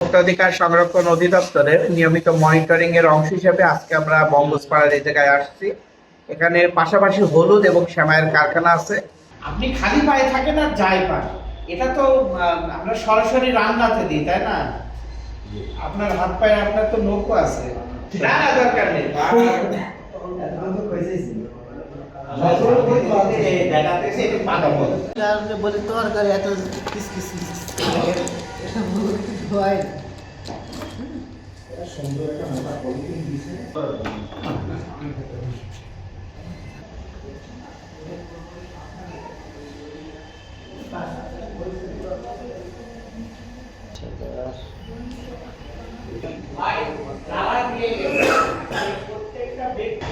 ভোক্তাধিকার সংরক্ষণ অধিদপ্তরের নিয়মিত মনিটরিং এর অংশ হিসেবে আজকে আমরা বঙ্গসপাড়ার এই জায়গায় আসছি। এখানে পাশাপাশি হলুদ এবং শ্যামায়ের কারখানা আছে। আপনি খালি পায়ে থাকেন আর যাই পান। এটা তো আমরা সরাসরি রান্নাতে দিই তাই না? আপনার হাত পায়ে আপনার তো নৌকো আছে। না না দরকার নেই। বলে তরকারি এত কিস কিস কিস হয়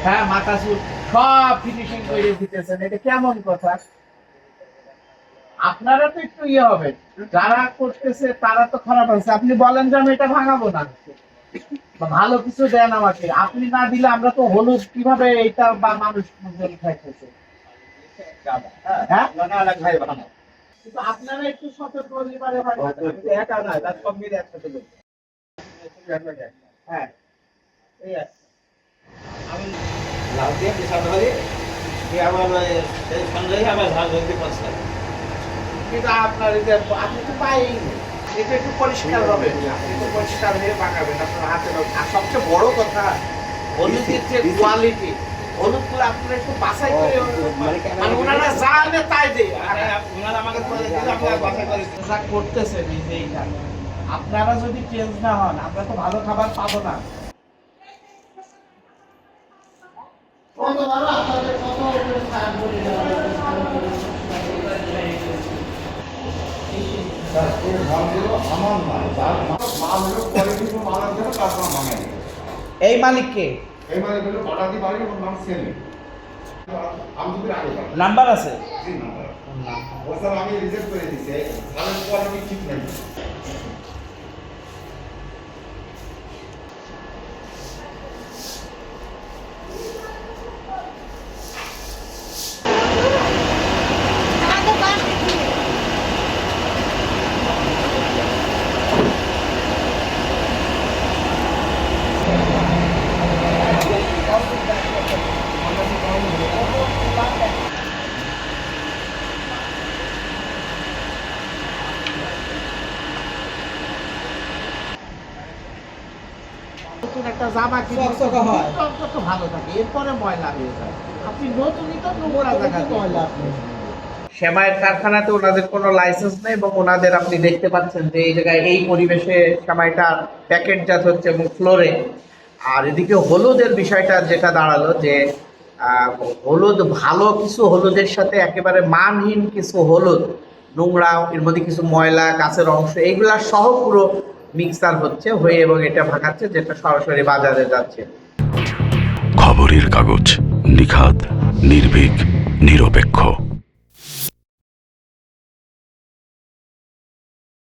হ্যাঁ মাথা চুল সব ফিনিশিং করে দিতেছেন। এটা কেমন কথা? আপনারা তো একটু ইয়ে হবে। যারা করতেছে তারা তো খারাপ আছে। আপনি বলেন যে আমি এটা ভাঙাবো না। ভালো কিছু দেন আমাকে। আপনি না দিলে আমরা তো হলুদ কীভাবে এটা বা মানুষ খাইতেছে? হ্যাঁ? আপনারা একটু সতর্ক হলে পারে একা না তার সব মিলে একসাথে হ্যাঁ। এই আছে। লাউ দিয়ে পেশা ধরে দিয়ে ওই সেই ঝাল ধরতে পারছি কিন্তু আপনার যে আপনি তো পাইনি। এটা একটু পরিষ্কার হবে তো পরিষ্কার হয়ে আপনার হাতে আর সবচেয়ে বড় কথা হলুদের যে কোয়ালিটি হলুদগুলো আপনারা একটু বাছাই করে মানে ওনারা যা আনে তাই দেয় ওনারা আমাকে বলে দিলে আমরা করে যা যে এইটা আপনারা যদি চেঞ্জ না হন আমরা তো ভালো খাবার পাবো না। বড় আপনাদের কত উপরে সার বলে এই মালিককে এই মানে হলো বটাদি বাড়ি এবং নাম আগে নাম্বার আছে? জি, নাম্বার। ও স্যার, আমি রিজেক্ট করে দিছি। সালের কোয়ালিটি ঠিক নেই। নতুন একটা জামা কিনে হয়। অন্তত ভালো থাকে এরপরে ময়লা হয়ে যায়। আপনি নতুনই তো নোংরা জায়গা ময়লা আপনি। শ্যামায়ের কারখানাতে ওনাদের কোনো লাইসেন্স নেই এবং ওনাদের আপনি দেখতে পাচ্ছেন যে এই জায়গায় এই পরিবেশে শ্যামাইটা প্যাকেটজাত হচ্ছে এবং ফ্লোরে আর এদিকে হলুদের বিষয়টা যেটা দাঁড়াল যে হলুদ ভালো কিছু হলুদের সাথে একেবারে মানহীন কিছু হলুদ নোংরা এর মধ্যে কিছু ময়লা গাছের অংশ এইগুলা সহ পুরো মিক্সার হচ্ছে, হয়ে এবং এটা ভাঙাচ্ছে, যেটা সরাসরি বাজারে যাচ্ছে। খবরের কাগজ নিখাত নির্ভীক, নিরপেক্ষ।